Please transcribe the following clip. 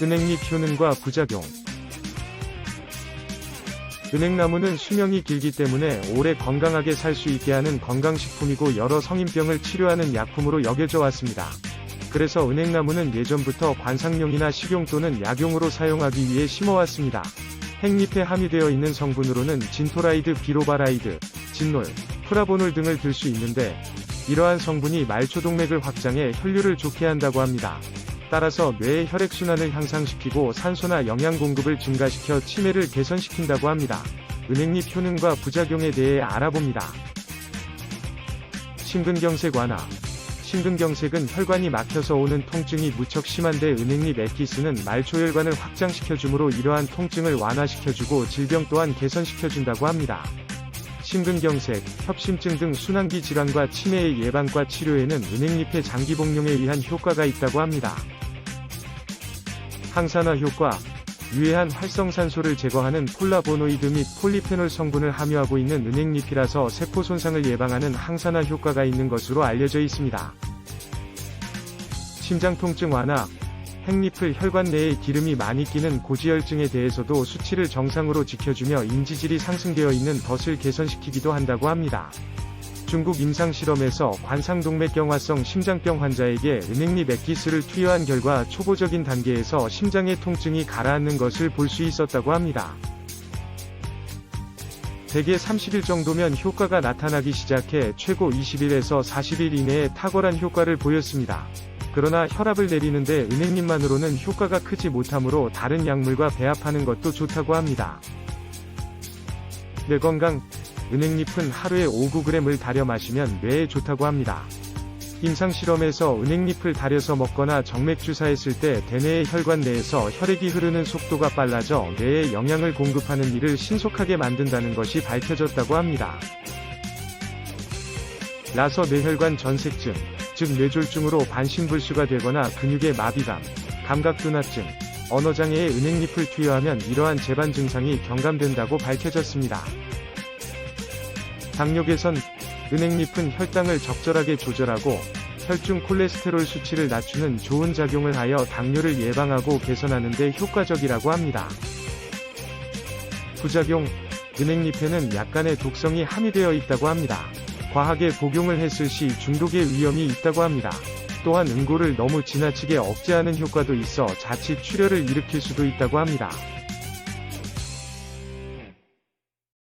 은행잎 효능과 부작용 은행나무는 수명이 길기 때문에 오래 건강하게 살 수 있게 하는 건강식품이고 여러 성인병을 치료하는 약품으로 여겨져 왔습니다. 그래서 은행나무는 예전부터 관상용이나 식용 또는 약용으로 사용하기 위해 심어왔습니다. 핵잎에 함유되어 있는 성분으로는 진토라이드, 비로바라이드, 진놀, 프라보놀 등을 들 수 있는데 이러한 성분이 말초동맥을 확장해 혈류를 좋게 한다고 합니다. 따라서 뇌의 혈액순환을 향상시키고 산소나 영양 공급을 증가시켜 치매를 개선시킨다고 합니다. 은행잎 효능과 부작용에 대해 알아봅니다. 심근경색 완화 심근경색은 혈관이 막혀서 오는 통증이 무척 심한데 은행잎 액기스는 말초혈관을 확장시켜주므로 이러한 통증을 완화시켜주고 질병 또한 개선시켜준다고 합니다. 심근경색, 협심증 등 순환기 질환과 치매의 예방과 치료에는 은행잎의 장기 복용에 의한 효과가 있다고 합니다. 항산화 효과, 유해한 활성산소를 제거하는 폴라보노이드 및 폴리페놀 성분을 함유하고 있는 은행잎이라서 세포 손상을 예방하는 항산화 효과가 있는 것으로 알려져 있습니다. 심장 통증 완화, 핵잎을 혈관 내에 기름이 많이 끼는 고지혈증에 대해서도 수치를 정상으로 지켜주며 인지질이 상승되어 있는 덫을 개선시키기도 한다고 합니다. 중국 임상실험에서 관상동맥경화성 심장병 환자에게 은행잎 액기스를 투여한 결과 초보적인 단계에서 심장의 통증이 가라앉는 것을 볼 수 있었다고 합니다. 대개 30일 정도면 효과가 나타나기 시작해 최고 20일에서 40일 이내에 탁월한 효과를 보였습니다. 그러나 혈압을 내리는데 은행잎만으로는 효과가 크지 못하므로 다른 약물과 배합하는 것도 좋다고 합니다. 뇌 건강, 은행잎은 하루에 5-9g을 달여 마시면 뇌에 좋다고 합니다. 임상실험에서 은행잎을 달여서 먹거나 정맥주사했을 때 대뇌의 혈관 내에서 혈액이 흐르는 속도가 빨라져 뇌에 영양을 공급하는 일을 신속하게 만든다는 것이 밝혀졌다고 합니다. 라서 뇌혈관 전색증, 즉 뇌졸중으로 반신불수가 되거나 근육의 마비감, 감각둔화증, 언어장애에 은행잎을 투여하면 이러한 재반 증상이 경감된다고 밝혀졌습니다. 당뇨 개선, 은행잎은 혈당을 적절하게 조절하고 혈중 콜레스테롤 수치를 낮추는 좋은 작용을 하여 당뇨를 예방하고 개선하는 데 효과적이라고 합니다. 부작용, 은행잎에는 약간의 독성이 함유되어 있다고 합니다. 과하게 복용을 했을 시 중독의 위험이 있다고 합니다. 또한 응고를 너무 지나치게 억제하는 효과도 있어 자칫 출혈을 일으킬 수도 있다고 합니다.